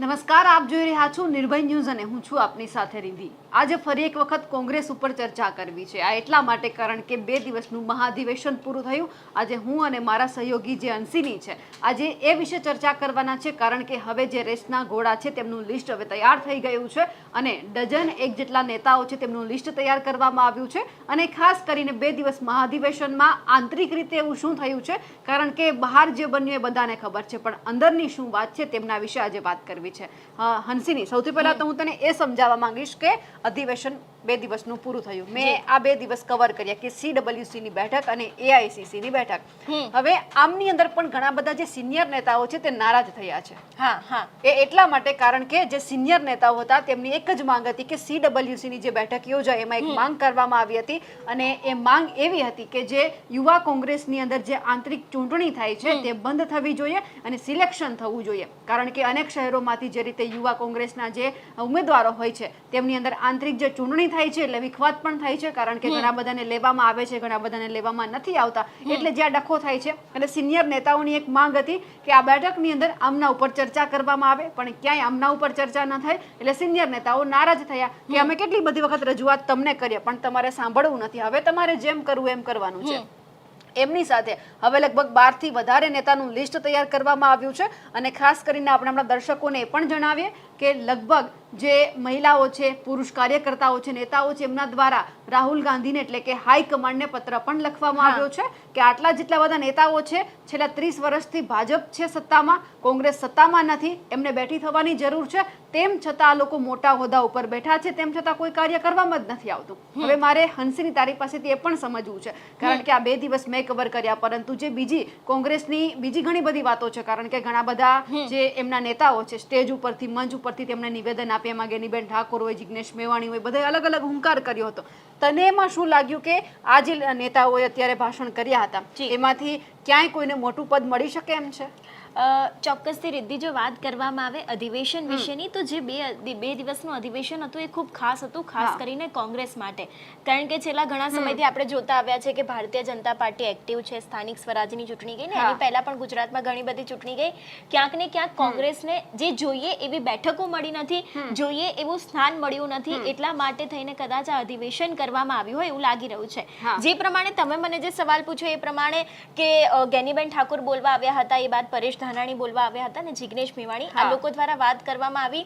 નમસ્કાર, આપ જોઈ રહ્યા છો નિર્ભય ન્યૂઝ અને હું છું આપની સાથે રિધિ. આજે ફરી એક વખત કોંગ્રેસ ઉપર ચર્ચા કરવી છે. આ એટલા માટે કારણ કે બે દિવસનું મહાધિવેશન પૂરું થયું. આજે હું અને મારા સહયોગી જે અંશીની છે, આજે એ વિશે ચર્ચા કરવાના છે કારણ કે હવે જે રેસના ઘોડા છે તેમનું લિસ્ટ હવે તૈયાર થઈ ગયું છે અને ડઝન એક જેટલા નેતાઓ છે તેમનું લિસ્ટ તૈયાર કરવામાં આવ્યું છે અને ખાસ કરીને બે દિવસ મહાધિવેશનમાં આંતરિક રીતે એવું શું થયું છે? કારણ કે બહાર જે બન્યું એ બધાને ખબર છે, પણ અંદરની શું વાત છે તેમના વિશે આજે વાત કરવી છે. અ, હંસિની સૌથી પહેલા તો હું તને એ સમજાવવા માંગીશ કે અધિવેશન બે દિવસનું પૂરું થયું. મેં આ બે દિવસ કવર કર્યા કે સીડબ્લ્યુસી ની બેઠક અને એઆઈસીસી ની બેઠક. હવે આમની અંદર પણ ઘણા બધા જે સિનિયર નેતાઓ છે તે નારાજ થયા છે. હા હા. એ એટલા માટે કારણ કે જે સિનિયર નેતાઓ હતા તેમની એક જ માંગ હતી કે સીડબ્લ્યુસી ની જે બેઠક યોજાય એમાં એક માંગ કરવામાં આવી હતી અને એ માંગ એવી હતી કે જે યુવા કોંગ્રેસની અંદર જે આંતરિક ચૂંટણી થાય છે તે બંધ થવી જોઈએ અને સિલેક્શન થવું જોઈએ. કારણ કે અનેક શહેરોમાંથી જે રીતે યુવા કોંગ્રેસના જે ઉમેદવારો હોય છે તેમની અંદર આંતરિક જે ચૂંટણી થાય છે એટલે વિખવાદ પણ થાય છે કારણ કે ઘણા બધાને લેવામાં આવે છે ઘણા બધાને લેવામાં નથી આવતા. એટલે જ્યાં ડખો થાય છે. અને સિનિયર નેતાઓની એક માંગ હતી કે આ બેઠકની અંદર આમના ઉપર ચર્ચા કરવામાં આવે પણ ક્યાંય આમના ઉપર ચર્ચા ન થાય. એટલે સિનિયર નેતાઓ નારાજ થયા કે અમે કેટલી બધી વખત રજૂઆત તમને કરીએ પણ તમારે સાંભળવું નથી. હવે તમારે જેમ કરવું એમ કરવાનું છે. એમની સાથે હવે લગભગ બારથી વધારે નેતાનું લિસ્ટ તૈયાર કરવામાં આવ્યું છે અને ખાસ કરીને આપણે આપણા દર્શકોને એ પણ જણાવીએ કે લગભગ જે મહિલાઓ છે પુરુષ કાર્યકર્તાઓ છે નેતાઓ છે એમના દ્વારા રાહુલ ગાંધીને એટલે કે હાઈકમાન્ડને પત્ર પણ લખવામાં આવ્યો છે કે આટલા જેટલા બધા નેતાઓ છે છેલ્લા ત્રીસ વર્ષથી ભાજપ છે સત્તામાં કોંગ્રેસ સત્તામાં નથી એમને બેઠી થવાની જરૂર છે. તેમ છતાં આ લોકો મોટા હોદ્દા ઉપર બેઠા છે તેમ છતાં કોઈ કાર્ય કરવામાં જ નથી આવતું. હવે મારે હંસની તારી પાસેથી એ પણ સમજવું છે કારણ કે આ બે દિવસ મેં કવર કર્યા પરંતુ જે બીજી કોંગ્રેસની બીજી ઘણી બધી વાતો છે કારણ કે ઘણા બધા જે એમના નેતાઓ છે સ્ટેજ ઉપરથી મંચ ઉપરથી તેમણે નિવેદન આપ્યા એમાં ગેનીબેન ઠાકોર હોય જિજ્ઞેશ મેવાણી હોય બધા અલગ અલગ હુંકાર કર્યો હતો. તને એમાં શું લાગ્યું કે આ જે નેતાઓએ અત્યારે ભાષણ કર્યા હતા એમાંથી ક્યાંય કોઈને મોટું પદ મળી શકે એમ છે? ચોક્કસથી રિદ્ધિ જો વાત કરવામાં આવે અધિવેશન વિશેની તો જે બે બે દિવસનું અધિવેશન હતું એ ખૂબ ખાસ હતું ખાસ કરીને કોંગ્રેસ માટે. કારણ કે છેલ્લા ઘણા સમયથી આપણે જોતા આવ્યા છે કે ભારતીય જનતા પાર્ટી એક્ટિવ છે સ્થાનિક સ્વરાજની ચૂંટણી ગઈ ને એની પહેલા પણ ગુજરાતમાં ઘણી બધી ચૂંટણી ગઈ. ક્યાંક ને ક્યાંક કોંગ્રેસને જે જોઈએ એવી બેઠકો મળી નથી જોઈએ એવું સ્થાન મળ્યું નથી એટલા માટે થઈને કદાચ આ અધિવેશન કરવામાં આવ્યું હોય એવું લાગી રહ્યું છે. જે પ્રમાણે તમે મને જે સવાલ પૂછ્યો એ પ્રમાણે કે ગેનીબેન ઠાકોર બોલવા આવ્યા હતા એ બાદ પરેશ ધાનાણી બોલવા આવ્યા હતા ને જિગ્નેશ મેવાણી આ લોકો દ્વારા વાત કરવામાં આવી.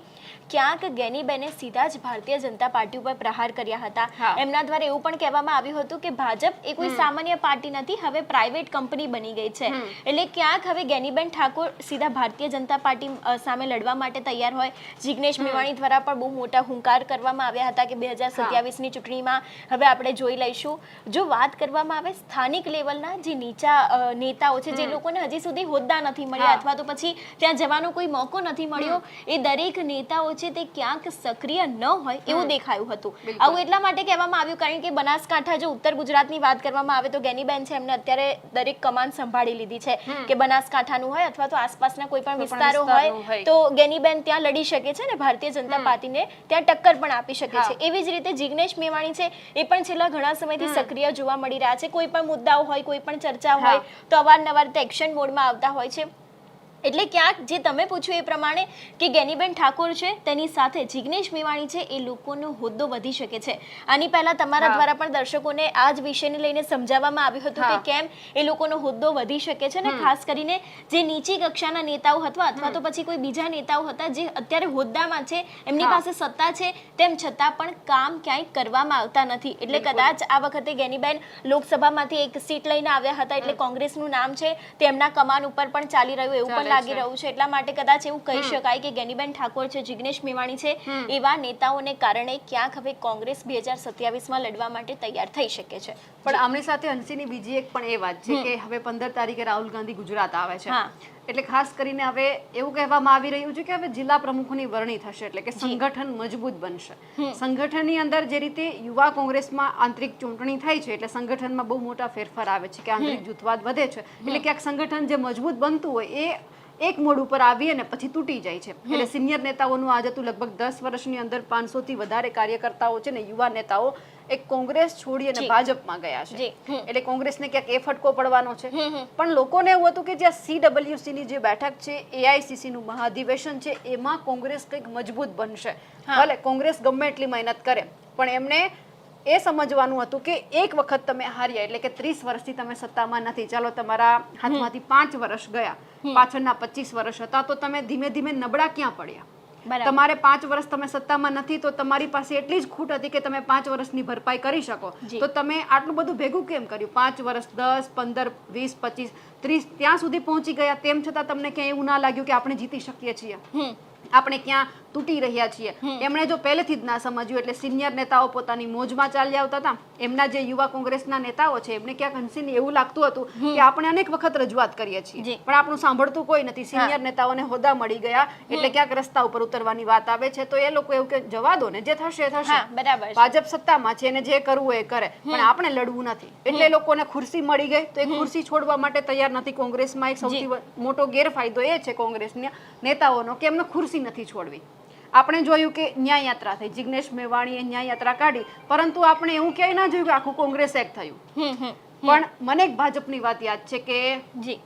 ક્યાંક ગેનીબેને સીધા જ ભારતીય જનતા પાર્ટી ઉપર પ્રહાર કર્યા હતા. એમના દ્વારા એવું પણ કહેવામાં આવ્યું હતું કે ભાજપ એ કોઈ સામાન્ય પાર્ટી નથી હવે પ્રાઇવેટ કંપની બની ગઈ છે. એટલે ક્યાંક હવે ગેનીબેન ઠાકોર સીધા ભારતીય જનતા પાર્ટી સામે લડવા માટે તૈયાર હોય. જિગ્નેશ મેવાણી દ્વારા પણ બહુ મોટા હુંકાર કરવામાં આવ્યા હતા કે બે હજાર સત્યાવીસની ચૂંટણીમાં હવે આપણે જોઈ લઈશું. જો વાત કરવામાં આવે સ્થાનિક લેવલના જે નીચા નેતાઓ છે જે લોકોને હજી સુધી હોદ્દા નથી મળ્યા હા. અથવા તો પછી ત્યાં જવાનો કોઈ મોકો નથી મળ્યો. એ દરેક નેતાઓ છે તે ક્યાંક સક્રિય ન હોય એવું દેખાયું હતું. આવું એટલા માટે કહેવામાં આવ્યું કારણ કે બનાસકાંઠા જો ઉત્તર ગુજરાતની વાત કરવામાં આવે તો ગેનીબેન છે એમને અત્યારે દરેક કમાન સંભાળી લીધી છે કે બનાસકાંઠાનું હોય અથવા તો આસપાસના કોઈ પણ વિસ્તારો હોય હોય. તો ગેનીબેન ત્યાં લડી શકે છે ને ભારતીય જનતા પાર્ટીને ત્યાં ટક્કર પણ આપી શકે છે. એવી જ રીતે જિગ્નેશ મેવાણી છે એ પણ છેલ્લા ઘણા સમયથી સક્રિય જોવા મળી રહ્યા છે. કોઈ પણ મુદ્દાઓ હોય કોઈ પણ ચર્ચા હોય તો અવારનવાર તે એક્શન મોડમાં આવતા હોય છે. એટલે ક્યાંક જે તમે પૂછ્યું એ પ્રમાણે કે ગેનીબેન ઠાકોર છે તેની સાથે જિગ્નેશ મેવાણી છે એ લોકોનો હોદ્દો વધી શકે છે. આની પહેલા તમારા દ્વારા પણ દર્શકોને આ જ વિષયને લઈને સમજાવવામાં આવ્યું હતું કે કેમ એ લોકોનો હોદ્દો વધી શકે છે ને ખાસ કરીને જે નીચી કક્ષાના નેતાઓ હતા અથવા તો પછી કોઈ બીજા નેતાઓ હતા જે અત્યારે હોદ્દામાં છે એમની પાસે સત્તા છે તેમ છતાં પણ કામ ક્યાંય કરવામાં આવતા નથી. એટલે કદાચ આ વખતે ગેનીબેન લોકસભામાંથી એક સીટ લઈને આવ્યા હતા એટલે કોંગ્રેસનું નામ છે તેમના કમાન ઉપર પણ ચાલી રહ્યું એવું પણ લાગી રહ્યું છે. એટલા માટે કદાચ એવું કહી શકાય કે ગેનીબેન ઠાકોર છે જિગ્નેશ મેવાણી છે એવા નેતાઓને કારણે ક્યાંક હવે કોંગ્રેસ બે હજાર સત્યાવીસમાં લડવા માટે તૈયાર થઈ શકે છે. પણ આમની સાથે હંસીની બીજી એક પણ એ વાત છે કે હવે પંદર તારીખે રાહુલ ગાંધી ગુજરાત આવે છે. એટલે ખાસ કરીને હવે એવું કહેવામાં આવી રહ્યું છે કે હવે જિલ્લા પ્રમુખોની વરણી થશે એટલે કે સંગઠન મજબૂત બનશે. સંગઠનની અંદર જે રીતે યુવા કોંગ્રેસમાં આંતરિક ચૂંટણી થાય છે એટલે સંગઠનમાં બહુ મોટા ફેરફાર આવે છે કે આંતરિક જૂથવાદ વધે છે. એટલે ક્યાંક સંગઠન જે મજબૂત બનતું હોય એ એક મોડ ઉપર આવી અને પછી તૂટી જાય છે. એટલે સિનિયર નેતાઓનું આજે તો લગભગ દસ વર્ષની અંદર પાંચસો થી વધારે કાર્યકર્તાઓ છે ને યુવા નેતાઓ એક કોંગ્રેસ છોડી અને ભાજપમાં ગયા છે. એટલે કોંગ્રેસને ક્યાંક એ ફટકો પડવાનો છે. પણ લોકોને એવું હતું કે જ્યાં સીડબ્લ્યુસીની જે બેઠક છે એઆઈસીસીનું મહાધિવેશન છે એમાં કોંગ્રેસ કંઈક મજબૂત બનશે. ભલે કોંગ્રેસ ગમે એટલી મહેનત કરે પણ એમને એ સમજવાનું હતું કે એક વખત તમે હાર્યા એટલે કે ત્રીસ વર્ષથી તમે સત્તામાં નથી. ચાલો તમારા હાથમાંથી પાંચ વર્ષ ગયા. પાછળના પચીસ વર્ષ હતા તો તમે ધીમે ધીમે નબળા ક્યાં પડ્યા? તમારે પાંચ વર્ષ તમે સત્તામાં નથી તો તમારી પાસે એટલી જ ખૂટ હતી કે તમે પાંચ વર્ષની ભરપાઈ કરી શકો. તો તમે આટલું બધું ભેગું કેમ કર્યું? પાંચ વર્ષ દસ પંદર વીસ પચીસ ત્રીસ ત્યાં સુધી પહોંચી ગયા. તેમ છતાં તમને ક્યાંય એવું ના લાગ્યું કે આપણે જીતી શકીએ છીએ? આપણે ક્યાં તૂટી રહ્યા છીએ. એમણે જો પહેલેથી જ ના સમજ્યું એટલે સિનિયર નેતાઓ પોતાની મોજમાં ચાલ્યા આવતા હતા. એમના જે યુવા કોંગ્રેસના નેતાઓ છે એમને ક્યાંક હંસીને એવું લાગતું હતું કે આપણે અનેક વખત રજૂઆત કરીએ છીએ. પણ આપણું સાંભળતું કોઈ નથી. સિનિયર નેતાઓને હોદ્દા મળી ગયા એટલે ક્યાંક રસ્તા ઉપર ઉતરવાની વાત આવે છે. તો એ લોકો એવું કે જવા દો ને જે થશે એ થશે. બરાબર ભાજપ સત્તામાં છે એને જે કરવું એ કરે. પણ આપણે લડવું નથી. એટલે લોકોને ખુરશી મળી ગઈ. તો એ ખુરશી છોડવા માટે તૈયાર નથી કોંગ્રેસમાં. એક સૌથી મોટો ગેરફાયદો એ છે કોંગ્રેસના નેતાઓનો કે એમને ખુરશી નથી છોડવી. આપણે જોયું કે ન્યાયયાત્રા થઈ. જિગ્નેશ મેવાણીએ ન્યાયયાત્રા કાઢી પરંતુ આપણે એવું ક્યાંય ના જોયું કે આખું કોંગ્રેસ એક થયું. પણ મને એક ભાજપની વાત યાદ છે કે જી.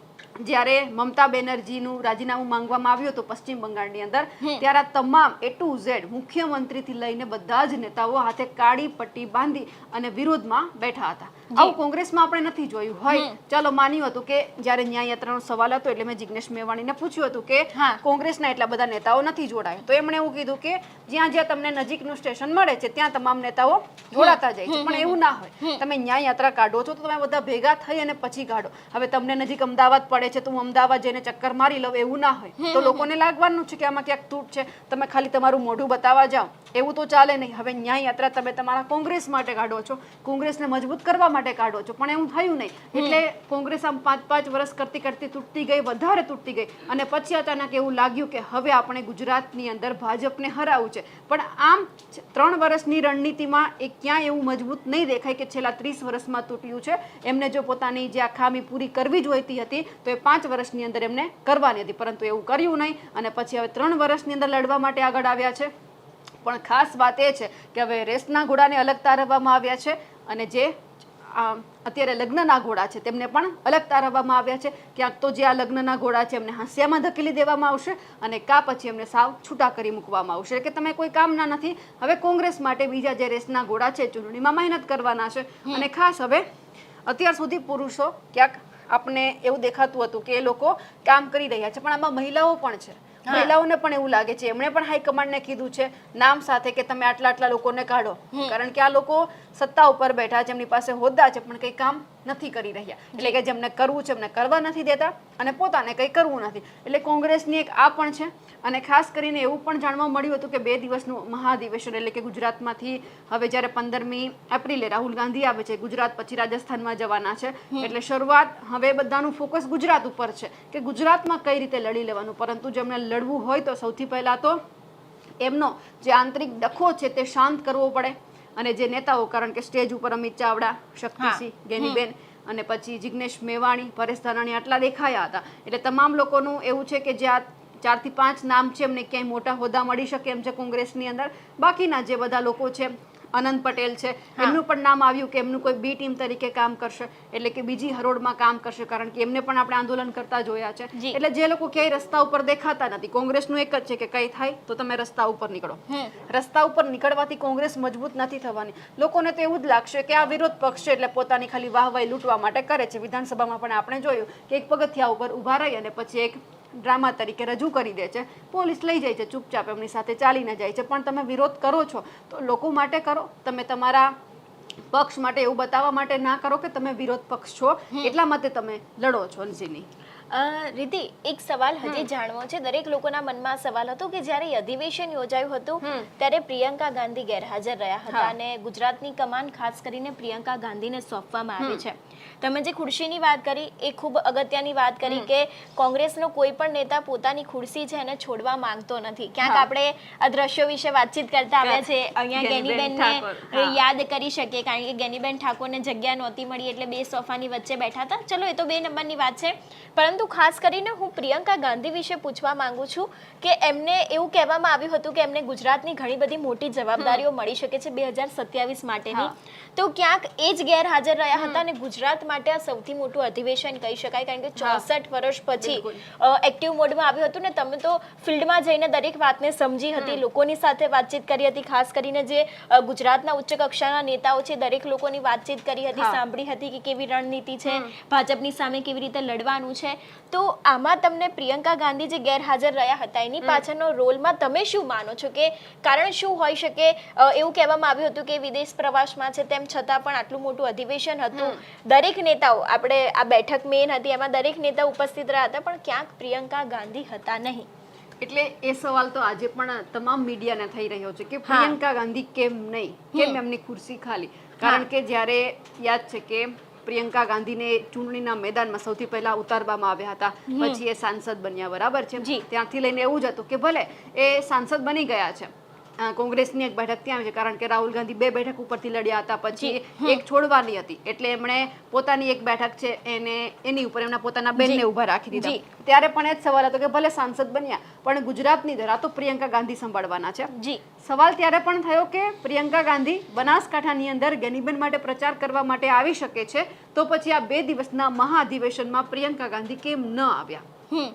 જ્યારે મમતા બેનર્જીનું રાજીનામું માંગવામાં આવ્યું હતું પશ્ચિમ બંગાળની અંદર ત્યારે તમામ એ ટુ ઝેડ મુખ્યમંત્રીથી લઈને બધા જ નેતાઓ હાથે કાળી પટ્ટી બાંધી અને વિરોધમાં બેઠા હતા. આવું કોંગ્રેસમાં આપણે નથી જોયું. હોય ચાલો માન્યું હતું કે જ્યારે ન્યાય યાત્રાનો સવાલ હતો એટલે મેં જિગ્નેશ મેવાણીને પૂછ્યું હતું કે. કોંગ્રેસના એટલા બધા નેતાઓ નથી જોડાયા. તો એમણે એવું કીધું કે જ્યાં જ્યાં તમને નજીકનું સ્ટેશન મળે છે ત્યાં તમામ નેતાઓ જોડાતા જાય છે. પણ એવું ના હોય. તમે ન્યાય યાત્રા કાઢો છો તો તમે બધા ભેગા થઈ અને પછી કાઢો. હવે તમને નજીક અમદાવાદ પડે છે તો હું અમદાવાદ જઈને ચક્કર મારી લઉં એવું ના હોય. તો લોકોને લાગવાનું છે કે આમાં ક્યાંક તૂટ છે. તમે ખાલી તમારું મોઢું બતાવવા જાઓ. એવું તો ચાલે નહીં. હવે ન્યાય યાત્રા તમે તમારા કોંગ્રેસ માટે કાઢો છો. કોંગ્રેસને મજબૂત કરવા માટે કાઢો છો. પણ એવું થયું નહીં. એટલે કોંગ્રેસ આમ પાંચ પાંચ વર્ષ કરતી કરતી તૂટતી ગઈ વધારે તૂટતી ગઈ. અને પછી અચાનક એવું લાગ્યું કે હવે આપણે ગુજરાતની અંદર ભાજપને હરાવવું છે. પણ આમ ત્રણ વર્ષની રણનીતિમાં એ ક્યાંય એવું મજબૂત નહીં દેખાય કે છેલ્લા ત્રીસ વર્ષમાં તૂટ્યું છે. એમને જો પોતાની જે આ ખામી પૂરી કરવી જોઈતી હતી તો એ પાંચ વર્ષની અંદર એમને કરવાની હતી. પરંતુ એવું કર્યું નહીં. અને પછી હવે ત્રણ વર્ષની અંદર લડવા માટે આગળ આવ્યા છે. પણ ખાસ વાત એ છે કે હવે રેસના ઘોડાને અલગ તારવવામાં આવ્યા છે. અને જે અત્યારે લગ્નના ઘોડા છે. તેમને પણ અલગ તારવવામાં આવ્યા છે. ક્યાંક તો જે આ લગ્નના ઘોડા છે એમને હાંસિયામાં ધકેલી દેવામાં આવશે અને કા પછી એમને સાવ છૂટા કરી મૂકવામાં આવશે. કે તમે કોઈ કામના નથી. હવે કોંગ્રેસ માટે બીજા જે રેસના ઘોડા છે ચૂંટણીમાં મહેનત કરવાના છે. અને ખાસ હવે અત્યાર સુધી પુરુષો ક્યાંક આપણે એવું દેખાતું હતું કે એ લોકો કામ કરી રહ્યા છે પણ આમાં મહિલાઓ પણ છે. મહિલાઓને પણ એવું લાગે છે. એમણે પણ હાઈકમાન્ડને કીધું છે નામ સાથે કે તમે આટલા આટલા લોકોને કાઢો. કારણ કે આ લોકો સત્તા ઉપર બેઠા છે એમની પાસે હોદ્દા છે પણ કંઈ કામ નથી કરી રહ્યા. એટલે કે જેમને કરવું છે એમને કરવા નથી દેતા અને પોતાને કંઈ કરવું નથી. એટલે કોંગ્રેસની એક આ પણ છે. અને ખાસ કરીને એવું પણ જાણવા મળ્યું હતું કે બે દિવસનું મહાધિવેશન એટલે કે ગુજરાતમાંથી હવે જ્યારે પંદરમી એપ્રિલે રાહુલ ગાંધી આવે છે ગુજરાત પછી રાજસ્થાનમાં જવાના છે. એટલે શરૂઆત હવે બધાનું ફોકસ ગુજરાત ઉપર છે કે ગુજરાતમાં કઈ રીતે લડી લેવાનું. પરંતુ જેમને લડવું હોય તો સૌથી પહેલા તો એમનો જે આંતરિક ડખો છે તે શાંત કરવો પડે. અને જે નેતાઓ કારણ કે સ્ટેજ ઉપર અમિત ચાવડા શક્તિસિંહ ગેનીબેન અને પછી જિગ્નેશ મેવાણી પરેશ ધાનાણી આટલા દેખાયા હતા. એટલે તમામ લોકોનું એવું છે કે જે આ ચારથી પાંચ નામ છે એમને ક્યાંય મોટા હોદ્દા મળી શકે એમ છે કોંગ્રેસની અંદર. બાકીના જે બધા લોકો છે અનંત પટેલ છે. એમનું પણ નામ આવ્યું કે એમનું કોઈ બી ટીમ તરીકે કામ કરશે. એટલે કે બીજી હરોળમાં કામ કરશે કારણ કે એમને પણ આપણે આંદોલન કરતા જોયા છે. એટલે જે લોકો ક્યાંય રસ્તા ઉપર દેખાતા નથી કોંગ્રેસનું એક જ છે કે કઈ થાય તો તમે રસ્તા ઉપર નીકળો. રસ્તા ઉપર નીકળવાથી કોંગ્રેસ મજબૂત નથી થવાની. લોકોને તો એવું જ લાગશે કે આ વિરોધ પક્ષ છે એટલે પોતાની ખાલી વાહવાહી લૂંટવા માટે કરે છે. વિધાનસભામાં પણ આપણે જોયું કે એક પગથિયા ઉપર ઊભા રહી અને પછી એક ડ્રામા તરીકે રજૂ કરી દે છે. પોલીસ લઈ જાય છે ચૂપચાપ એમની સાથે ચાલીને જાય છે. પણ તમે વિરોધ કરો છો તો લોકો માટે કરો. તમે તમારા પક્ષ માટે એવું બતાવવા માટે ના કરો કે તમે વિરોધ પક્ષ છો. એટલા માટે તમે લડો છો અંશીની અ, એક સવાલ હજી જાણવો છે. દરેક લોકોના મનમાં સવાલ હતો કે જ્યારે અધિવેશન યોજાયું હતું ત્યારે પ્રિયંકા ગાંધી ગેરહાજર રહ્યા હતા. અને ગુજરાતની કમાન ખાસ કરીને પ્રિયંકા ગાંધીને સોંપવામાં આવી છે. તમે જે ખુરશીની વાત કરી એ ખૂબ અગત્યની વાત કરી કે કોંગ્રેસનો કોઈ પણ નેતા પોતાની ખુરશી છે એને છોડવા માંગતો નથી. ક્યાંક આપણે આ દ્રશ્યો વિશે વાતચીત કરતા આવ્યા છે. અહીંયા ગેનીબેન ગેનીબેનને યાદ કરી શકીએ કારણ કે ગેનીબેન ઠાકોરને જગ્યા નહોતી મળી એટલે બે સોફાની વચ્ચે બેઠા હતા. ચલો એ તો બે નંબરની વાત છે. પરંતુ પરંતુ ખાસ કરીને હું પ્રિયંકા ગાંધી વિશે પૂછવા માંગુ છું કે એમને એવું કહેવામાં આવ્યું હતું કે એમને ગુજરાતની ઘણી બધી મોટી જવાબદારીઓ મળી શકે છે બે હજાર સત્યાવીસ માટેની. તો ક્યાંક એ જ ગેરહાજર રહ્યા હતા અને ગુજરાત માટે આ સૌથી મોટું અધિવેશન કહી શકાય કારણ કે ચોસઠ વર્ષ પછી એક્ટિવ મોડમાં આવ્યું હતું ને તમે તો ફિલ્ડમાં જઈને દરેક વાતને સમજી હતી લોકોની સાથે વાતચીત કરી હતી ખાસ કરીને જે ગુજરાતના ઉચ્ચ કક્ષાના નેતાઓ છે દરેક લોકોની વાતચીત કરી હતી સાંભળી હતી કે કેવી રણનીતિ છે ભાજપની સામે કેવી રીતે લડવાનું છે. તો આમાં તમને પ્રિયંકા ગાંધી જે ગેરહાજર રહ્યા હતા એની પાછળનો રોલમાં તમે શું માનો છો? કે કારણ શું હોઈ શકે? એવું કહેવામાં આવ્યું હતું કે વિદેશ પ્રવાસમાં છે તેમ છતાં પણ આટલું મોટું અધિવેશન હતું. દરેક નેતાઓ આપણે આ બેઠક મેન હતી એમાં દરેક નેતા ઉપસ્થિત રહ્યા હતા પણ ક્યાંક પ્રિયંકા ગાંધી હતા નહીં. એટલે એ સવાલ તો આજે પણ તમામ મીડિયાને થઈ રહ્યો છે કે પ્રિયંકા ગાંધી કેમ નહીં? કેમ એમની ખુરશી ખાલી? કારણ કે જ્યારે યાદ છે કે પ્રિયંકા ગાંધીને ચૂંટણીના મેદાનમાં સૌથી પહેલા ઉતારવામાં આવ્યા હતા. પછી એ સાંસદ બન્યા બરાબર છે? ત્યાંથી લઈને એવું જ હતું કે ભલે એ સાંસદ બની ગયા છે કોંગ્રેસની એક બેઠક ત્યાં છે કારણ કે રાહુલ ગાંધી બે બેઠક ઉપરથી લડ્યા હતા પછી એક છોડવાની હતી. એટલે એમણે પોતાની એક બેઠક છે એને એની ઉપર એમના પોતાના બેનને ઊભા રાખી દીધા. ત્યારે પણ એ જ સવાલ હતો કે ભલે સાંસદ બન્યા પણ ગુજરાતની ધરા તો પ્રિયંકા ગાંધી સંભાળવાના છે. જી. સવાલ ત્યારે પણ થયો કે પ્રિયંકા ગાંધી બનાસકાંઠાની અંદર ગેનીબેન માટે પ્રચાર કરવા માટે આવી શકે છે તો પછી આ બે દિવસના મહાઅધિવેશનમાં પ્રિયંકા ગાંધી કેમ ન આવ્યા? હમ.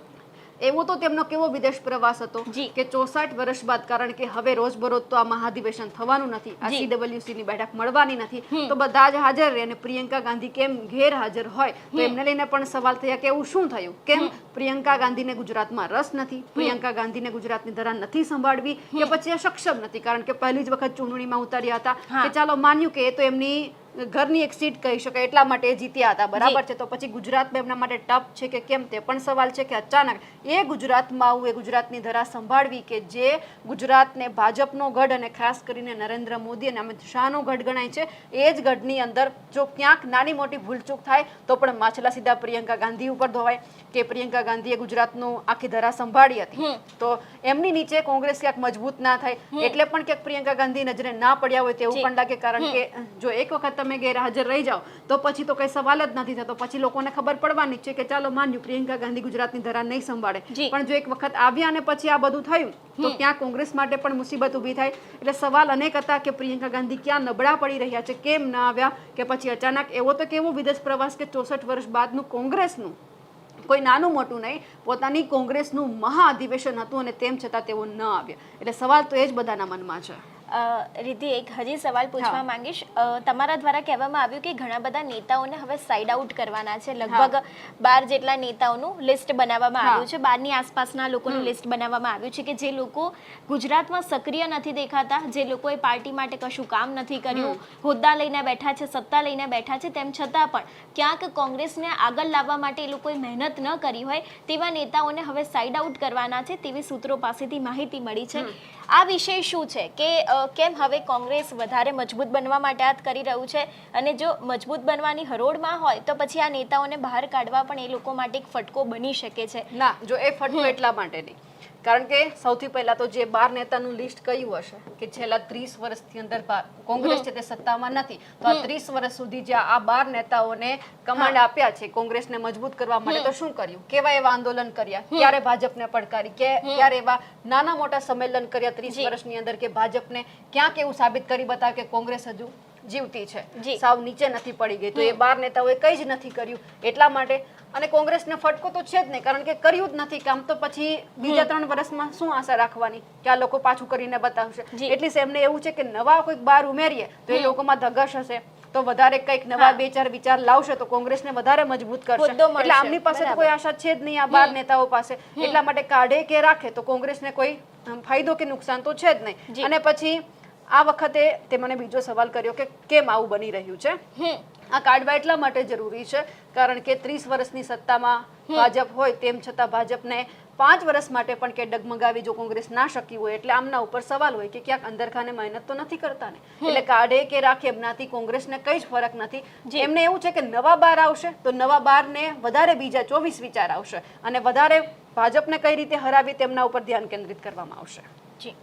એવો તો તેમનો કેવો વિદેશ પ્રવાસ હતો કે ચોસઠ વર્ષ બાદ કારણ કે હવે રોજબરોજ તો આ મહાધિવેશન થવાનું નથી આ સીડબ્લ્યુસી ની બેઠક મળવાની નથી તો બધા જ હાજર રહે અને પ્રિયંકા ગાંધી કેમ ગેરહાજર હોય? તો એમને લઈને પણ સવાલ થયા કે એવું શું થયું? કેમ? પ્રિયંકા ગાંધીને ગુજરાતમાં રસ નથી પ્રિયંકા ગાંધીને ગુજરાતની ધરા નથી સંભાળવી કે પછી આ સક્ષમ નથી કારણ કે પહેલી જ વખત ચૂંટણીમાં ઉતાર્યા હતા કે ચાલો માન્યું કે એ તો એમની ઘરની એક સીટ કહી શકાય એટલા માટે જીત્યા હતા. બરાબર છે? તો પછી ગુજરાતમાં એમના માટે ટફ છે કે કેમ તે પણ સવાલ છે કે અચાનક એ ગુજરાતમાં આવું એ ગુજરાતની ધરા સંભાળવી કે જે ગુજરાતને ભાજપનો ગઢ અને ખાસ કરીને નરેન્દ્ર મોદી અને અમિત શાહનો ગઢ ગણાય છે એ જ ગઢની અંદર જો ક્યાંક નાની મોટી ભૂલચૂક થાય તો પણ માછલા સીધા પ્રિયંકા ગાંધી ઉપર ધોવાય કે પ્રિયંકા ગાંધીએ ગુજરાતનું આખી ધરા સંભાળી હતી. તો એમની નીચે કોંગ્રેસ ક્યાંક મજબૂત ના થાય એટલે પણ ક્યાંક પ્રિયંકા ગાંધી નજરે ના પડ્યા હોય તેવું પણ લાગે કારણ કે જો એક વખત તમે ગેરહાજર રહી જાઓ. તો પછી તો કંઈ સવાલ જ નથી થતો. પછી લોકોને ખબર પડવાની છે કે ચાલો માન્યું પ્રિયંકા ગાંધી ગુજરાતની ધરા નહીં સંભાળે. પણ જો એક વખત આવ્યા અને પછી આ બધું થયું તો ત્યાં કોંગ્રેસ માટે પણ મુસીબત ઊભી થાય. એટલે સવાલ અનેક હતા કે પ્રિયંકા ગાંધી ક્યાં નબળા પડી રહ્યા છે કેમ ના આવ્યા કે પછી અચાનક એવો તો કેવો વિદેશ પ્રવાસ કે ચોસઠ વર્ષ બાદનું કોંગ્રેસનું? કોઈ નાનું મોટું નહીં પોતાની કોંગ્રેસનું મહા અધિવેશન હતું અને તેમ છતાં તેઓ ન આવ્યા. એટલે સવાલ તો એ જ બધાના મનમાં છે. રિદ્ધિ એક હજી સવાલ પૂછવા માંગીશ. તમારા દ્વારા કહેવામાં આવ્યું કે ઘણા બધા નેતાઓને હવે સાઇડ આઉટ કરવાના છે. લગભગ બાર જેટલા નેતાઓનું લિસ્ટ બનાવવામાં આવ્યું છે. બારની આસપાસના લોકોનું લિસ્ટ બનાવવામાં આવ્યું છે કે જે લોકો ગુજરાતમાં સક્રિય નથી દેખાતા જે લોકોએ પાર્ટી માટે કશું કામ નથી કર્યું હોદ્દા લઈને બેઠા છે સત્તા લઈને બેઠા છે તેમ છતાં પણ ક્યાંક કોંગ્રેસને આગળ લાવવા માટે એ લોકોએ મહેનત ન કરી હોય તેવા નેતાઓને હવે સાઇડ આઉટ કરવાના છે તેવી સૂત્રો પાસેથી માહિતી મળી છે. આ વિષય શું છે? કે કેમ હવે કોંગ્રેસ વધારે મજબૂત બનવા માટે આ કરી રહ્યું છે? અને જો મજબૂત બનવાની હરોળમાં હોય, તો પછી આ નેતાઓને બહાર કાઢવા પણ એ લોકો માટે એક ફટકો બની શકે છે. ના, જો એ ફટકો એટલા માટે નહીં. કારણ કે સૌથી પહેલા તો જે બાર નેતાનું લિસ્ટ કયું હશે કે છેલ્લા ત્રીસ વર્ષથી અંદર કોંગ્રેસ છે તે સત્તામાં નથી. તો આ ત્રીસ વર્ષ સુધી જે આ બાર નેતાઓને કમાન્ડ આપ્યા છે કોંગ્રેસને મજબૂત કરવા માટે તો શું કર્યું? કેવા એવા આંદોલન કર્યા? ક્યારે ભાજપને પડકારી? કે ક્યારે એવા નાના મોટા સંમેલન કર્યા ત્રીસ વર્ષની અંદર કે ભાજપને ક્યાંક એવું સાબિત કરી બતાવે કે કોંગ્રેસ હજુ જીવતી છે. સાવ નીચે નથી પડી ગઈ. તો એ બાર નેતાઓએ કંઈ જ નથી કર્યું. એટલા માટે અને કોંગ્રેસને ફટકો તો છે જ નહીં કારણ કે કર્યું જ નથી કામ. તો પછી બીજા ત્રણ વર્ષમાં શું આશા રાખવાની કે આ લોકો પાછું કરીને બતાવશે? જી. એટલી એમને એવું છે કે નવા કોઈક બાર ઉમેરીએ તો એ લોકોમાં ધગશ હશે. તો વધારે કંઈક નવા બે ચાર વિચાર લાવશે તો કોંગ્રેસને વધારે મજબૂત કરશે. એટલે આમની પાસે તો કોઈ આશા છે જ નહીં આ બાર નેતાઓ પાસે. એટલા માટે કાઢે કે રાખે તો કોંગ્રેસને કોઈ ફાયદો કે નુકસાન તો છે જ. નહીં. અને પછી આ વખતે તે મને બીજો સવાલ કર્યો કે કેમ આવું બની રહ્યું છે? આ કાઢવા એટલા માટે જરૂરી છે કારણ કે ત્રીસ વર્ષની સત્તામાં ભાજપ હોય તેમ છતાં ભાજપને પાંચ વર્ષ માટે પણ કે ડગમગાવી જો કોંગ્રેસ ના શકી હોય એટલે આમના ઉપર સવાલ હોય કે ક્યાંક અંદરખાને મહેનત તો નથી કરતા ને? એટલે કાઢે કે રાખે એમનાથી કોંગ્રેસને કઈ જ ફરક નથી. એમને એવું છે કે નવા બાર આવશે તો નવા બારને વધારે બીજા ચોવીસ વિચાર આવશે અને વધારે ભાજપને કઈ રીતે હરાવી તેમના ઉપર ધ્યાન કેન્દ્રિત કરવામાં આવશે. જી.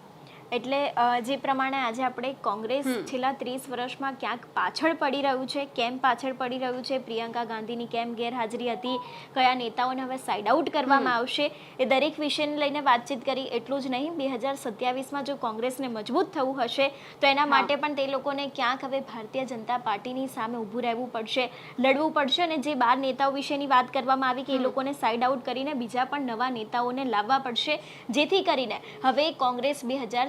એટલે જે પ્રમાણે આજે આપણે કોંગ્રેસ છેલ્લા ત્રીસ વર્ષમાં ક્યાંક પાછળ પડી રહ્યું છે કેમ પાછળ પડી રહ્યું છે પ્રિયંકા ગાંધીની કેમ ગેરહાજરી હતી કયા નેતાઓને હવે સાઇડ આઉટ કરવામાં આવશે એ દરેક વિષયને લઈને વાતચીત કરી એટલું જ નહીં બે હજાર સત્યાવીસમાં જો કોંગ્રેસને મજબૂત થવું હશે તો એના માટે પણ તે લોકોને ક્યાંક હવે ભારતીય જનતા પાર્ટીની સામે ઊભું રહેવું પડશે લડવું પડશે અને જે બાર નેતાઓ વિશેની વાત કરવામાં આવી કે એ લોકોને સાઇડ આઉટ કરીને બીજા પણ નવા નેતાઓને લાવવા પડશે જેથી કરીને હવે કોંગ્રેસ બે હજાર